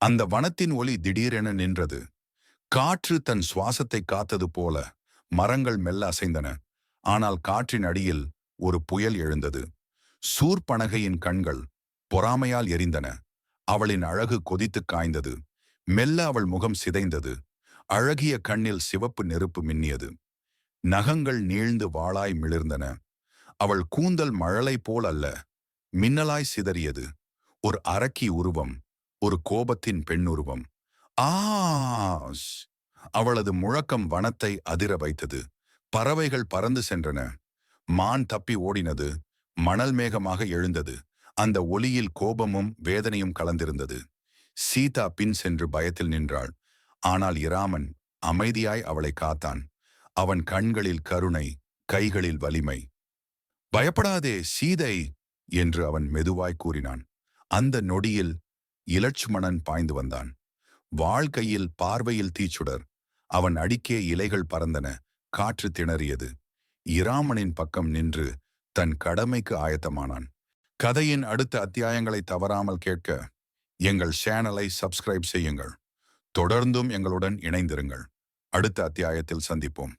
அந்த வனத்தின் ஒளி திடீரென நின்றது. காற்று தன் சுவாசத்தை காத்தது போல மரங்கள் மெல்ல அசைந்தன. ஆனால் காற்றின் அடியில் ஒரு புயல் எழுந்தது. சூர்பனகையின் கண்கள் பொறாமையால் எரிந்தன. அவளின் அழகு கொதித்து காய்ந்தது. மெல்ல அவள் முகம் சிதைந்தது. அழகிய கண்ணில் சிவப்பு நெருப்பு மின்னியது. நகங்கள் நீழ்ந்து வாளாய் மிளிர்ந்தன. அவள் கூந்தல் மழலை போல் அல்ல மின்னலாய் சிதறியது. ஒரு அரக்கி உருவம் ஒரு கோபத்தின் பெண்ணுருவம் ஆஸ் அவளது முழக்கம் வனத்தை அதிர வைத்தது. பறவைகள் பறந்து சென்றன. மான் தப்பி ஓடினது. மணல் மேகமாக எழுந்தது. அந்த ஒலியில் கோபமும் வேதனையும் கலந்திருந்தது. சீதா பின் சென்று பயத்தில் நின்றாள். ஆனால் இராமன் அமைதியாய் அவளை காத்தான். அவன் கண்களில் கருணை கைகளில் வலிமை. பயப்படாதே சீதை! என்று அவன் மெதுவாய் கூறினான். அந்த நொடியில் இலட்சுமணன் பாய்ந்து வந்தான். வாழ்க்கையில் பார்வையில் தீச்சுடர். அவன் அடிக்கே இலைகள் பறந்தன. காற்று திணறியது. இராமனின் பக்கம் நின்று தன் கடமைக்கு ஆயத்தமானான். கதையின் அடுத்த அத்தியாயங்களை தவறாமல் கேட்க எங்கள் சேனலை சப்ஸ்கிரைப் செய்யுங்கள். தொடர்ந்தும் எங்களுடன் இணைந்திருங்கள். அடுத்த அத்தியாயத்தில் சந்திப்போம்.